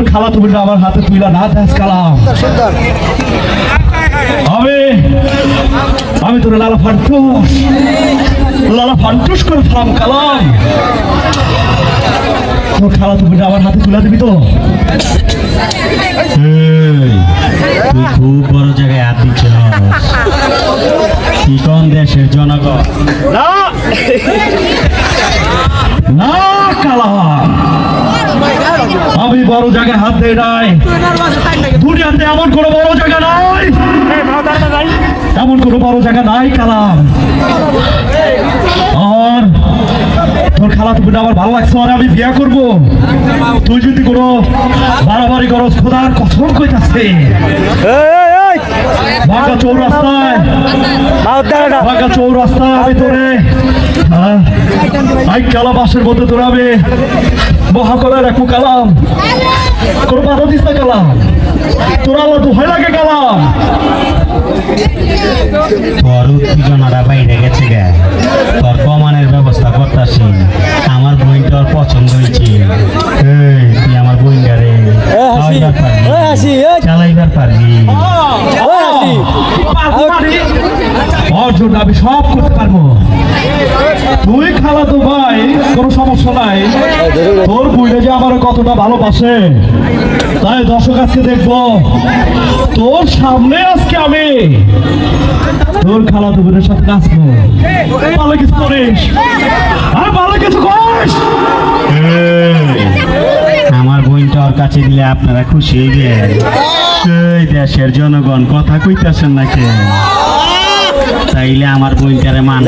তোর খালা তুমি আমার হাতে তুইলা না দেখ কালাম। আমি আমি তোর লালা ফান্টুস লালা ফান্টুস করে ফেলাম কালাম। তোর খালা তুমি আমার হাতে তুলে দিবি তো। এই, তুই খুব বড় জায়গায় হাত দিচ্ছ কি কোন দেশের জনগণ। না না কালাম। আমি বড় জায়গায় হাত দেই নাই। দুনিয়াতে এমন কোনো বড় জায়গা নাই। এমন কোনো বড় জায়গা নাই, কালাম। আর তোর খালা তুমি আমার ভালো লাগছে, আর আমি বিয়া করব। তুই যদি কোনো বাড়াবাড়ি করস, খোদার কসম কইতাছে। বাঁকা চৌরাস্তায় বাঁকা চৌরাস্তায় আমি তোরে আই কালা বাসের মধ্যে তোরা আমি মহাকলা রাখু কালাম। কোনো বাধা দিস না কালাম। তোরা আল্লাহ দোহাই লাগে কালাম? তোর উত্তেজনাটা বাইরে গেছে গে। তোর কমানের ব্যবস্থা করতাছি। আমার বইনটার পছন্দ হয়েছে। তুই আমার রে। খাওয়াইবার পারবি। চালাইবার পারবি। ওর আমি সব করতে পারব। তুই খালা তো ভাই কোনো সমস্যা নাই। তোর বুঝলে যে আমার কতটা ভালোবাসে, তাই দর্শক আজকে দেখব, তোর সামনে আজকে আমি তোর খালা তো বোনের সাথে নাচবো। ভালো কিছু করিস। আর ভালো কিছু করিস। আমার বইনটা ওর কাছে দিলে আপনারা খুশি হইবেন এই দেশের জনগণ কথা কইতাছেন নাকি? তাইলে আমার বইনটারে মান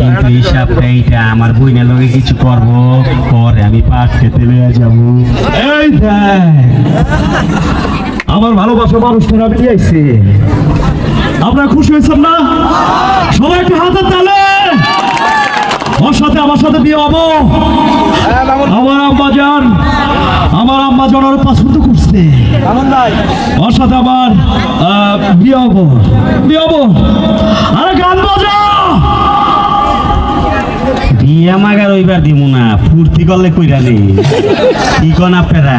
কিন্তু হিসাবটা এইটা আমার বইনের লগে কিছু করব? পরে আমি পাট খেতে লইয়া যাব। আমার ভালোবাসা মানুষটা আমি নিয়ে আইছি। আপনারা খুশি হয়েছেন না? সবাই একটু হাতের তালে। ওর সাথে আমার সাথে বিয়ে হব। আমার আম্মা জান আমার আম্মা জনার পছন্দ করছে ওর সাথে আমার আহ, বিয়ে হব। বিয়ে হব। আরে গান বাজা! বিয়ে আমাকে ওইবার দিব না ফুর্তি করলে কইরা নেই কি কনা আপনারা?